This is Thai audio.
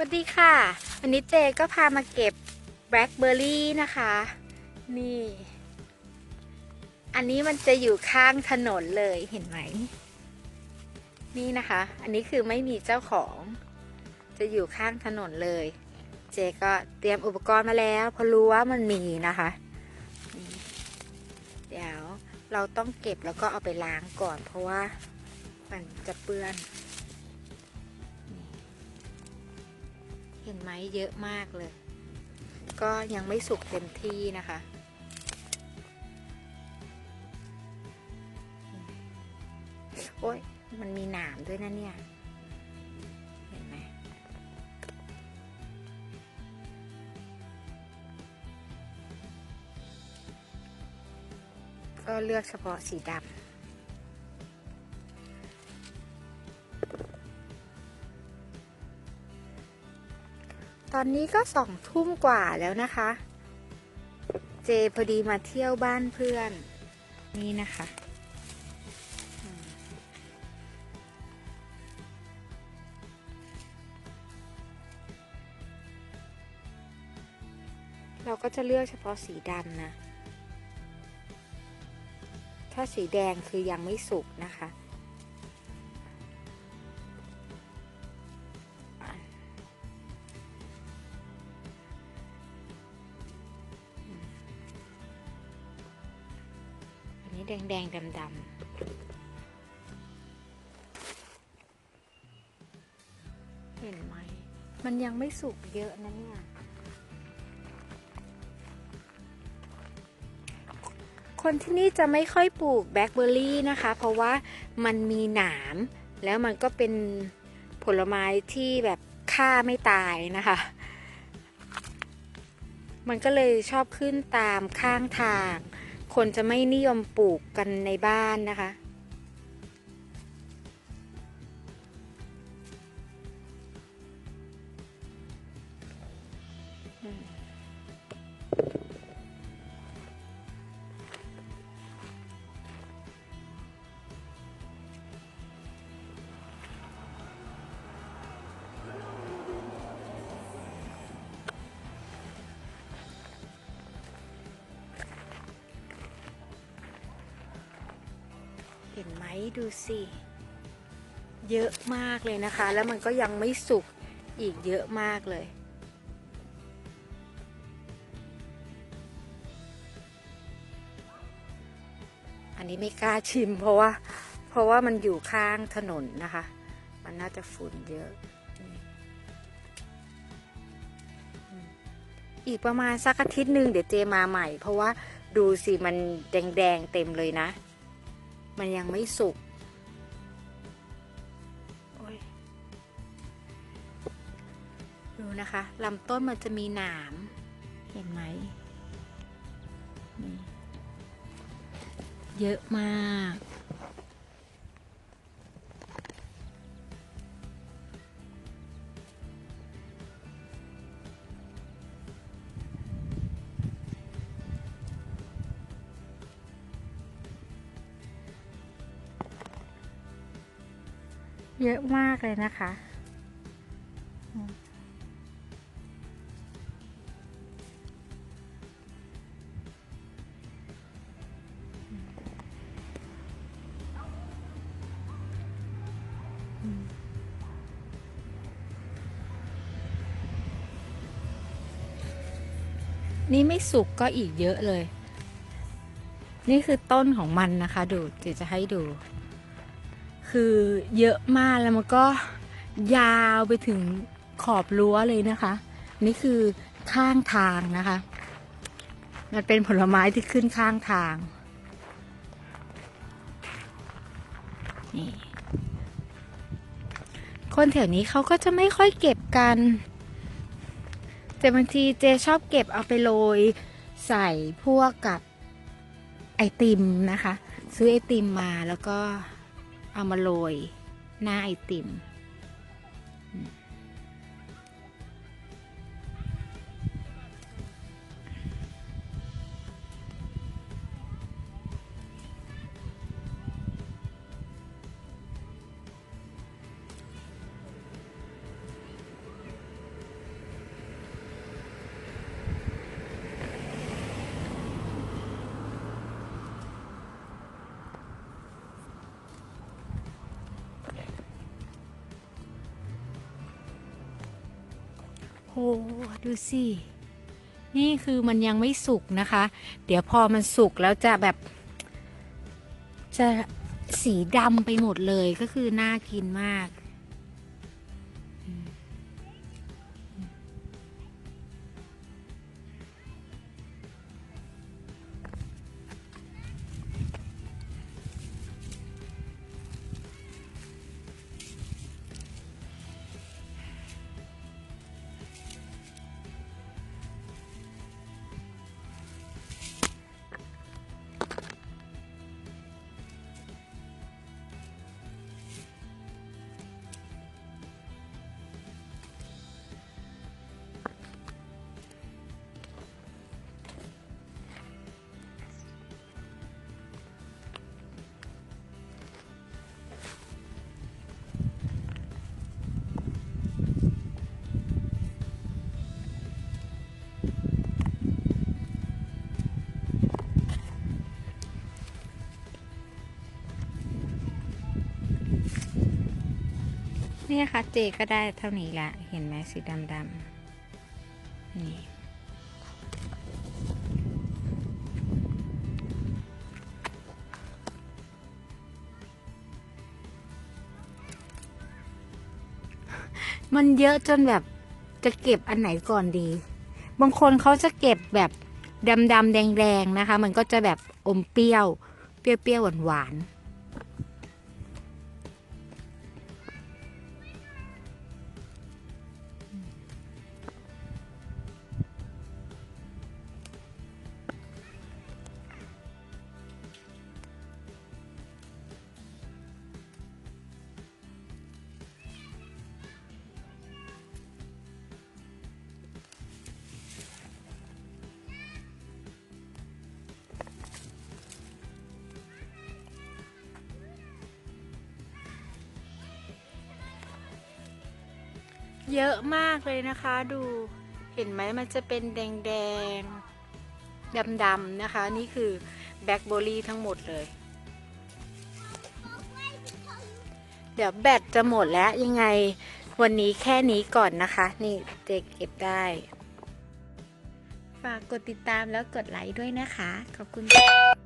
สวัสดีค่ะ วันนี้เจก็พามาเก็บแบล็คเบอร์รี่นะคะ นี่ อันนี้มันจะอยู่ข้างถนนเลยเห็นไหม นี่นะคะ อันนี้คือไม่มีเจ้าของ จะอยู่ข้างถนนเลย เจก็เตรียมอุปกรณ์มาแล้วเพราะรู้ว่ามันมีนะคะ เดี๋ยวเราต้องเก็บแล้วก็เอาไปล้างก่อน เพราะว่ามันจะเปื้อน ห็นไหมเยอะมากเลย ก็ยังไม่สุกเต็มที่นะคะ โอ้ยมันมีหนามด้วยนะเนี่ย เห็นไหมก็เลือกเฉพาะสีดำ ตอนนี้ก็สองทุ่มกว่าแล้วนะคะ เจพอดีมาเที่ยวบ้านเพื่อน นี่นะคะ เราก็จะเลือกเฉพาะสีดำนะ ถ้าสีแดงคือยังไม่สุกนะคะ แดงแดงดำดำเห็นไหม มันยังไม่สุกเยอะนะเนี่ย คนที่นี่จะไม่ค่อยปลูกแบล็คเบอร์รี่นะคะ เพราะว่ามันมีหนาม แล้วมันก็เป็นผลไม้ที่แบบฆ่าไม่ตายนะคะ มันก็เลยชอบขึ้นตามข้างทาง คนจะไม่นิยมปลูกกันในบ้านนะคะเห็นไหมดูสิ เยอะมากเลยนะคะ แล้วมันก็ยังไม่สุกอีกเยอะมากเลยอันนี้ไม่กล้าชิมเพราะว่า เพราะว่ามันอยู่ข้างถนนนะคะ มันน่าจะฝุ่นเยอะ อีกประมาณสักอาทิตย์หนึ่งเดี๋ยวเจมาใหม่ เพราะว่าดูสิมันแดงๆเต็มเลยนะ มันยังไม่สุกดูนะคะลำต้นมันจะมีหนาม เห็นไหมเยอะมาก เยอะมากเลยนะคะ นี่ไม่สุกก็อีกเยอะเลย นี่คือต้นของมันนะคะ ดูเดี๋ยวจะให้ดู คือเยอะมากแล้วมันก็ยาวไปถึงขอบรั้วเลยนะคะ นี่คือข้างทางนะคะ มันเป็นผลไม้ที่ขึ้นข้างทางนี่คนแถวนี้เขาก็จะไม่ค่อยเก็บกัน แต่บางทีเจชอบเก็บเอาไปโรยใส่พวกกับไอติมนะคะ ซื้อไอติมมาแล้วก็ เอามาโรยหน้าไอติม ดูสิ นี่คือมันยังไม่สุกนะคะ เดี๋ยวพอมันสุกแล้วจะแบบ จะสีดำไปหมดเลยก็คือน่ากินมาก นี่ค่ะเจก็ได้เท่านี้ละเห็นไหมสีดำดำนี่มันเยอะจนแบบจะเก็บอันไหนก่อนดี บางคนเขาจะเก็บแบบดำดำๆแดงแดงๆนะคะ มันก็จะแบบอมเปรี้ยว เปรี้ยวเปรี้ยวหวานหวานๆ เยอะมากเลยนะคะดูเห็นไหมมันจะเป็นแดงแดงดำดำๆนะคะ นี่คือแบล็คเบอร์รี่ทั้งหมดเลย เดี๋ยวแบตจะหมดแล้วยังไงวันนี้แค่นี้ก่อนนะคะ นี่เด็กเก็บได้ ฝากกดติดตามแล้วกดไลค์ด้วยนะคะ ขอบคุณค่ะ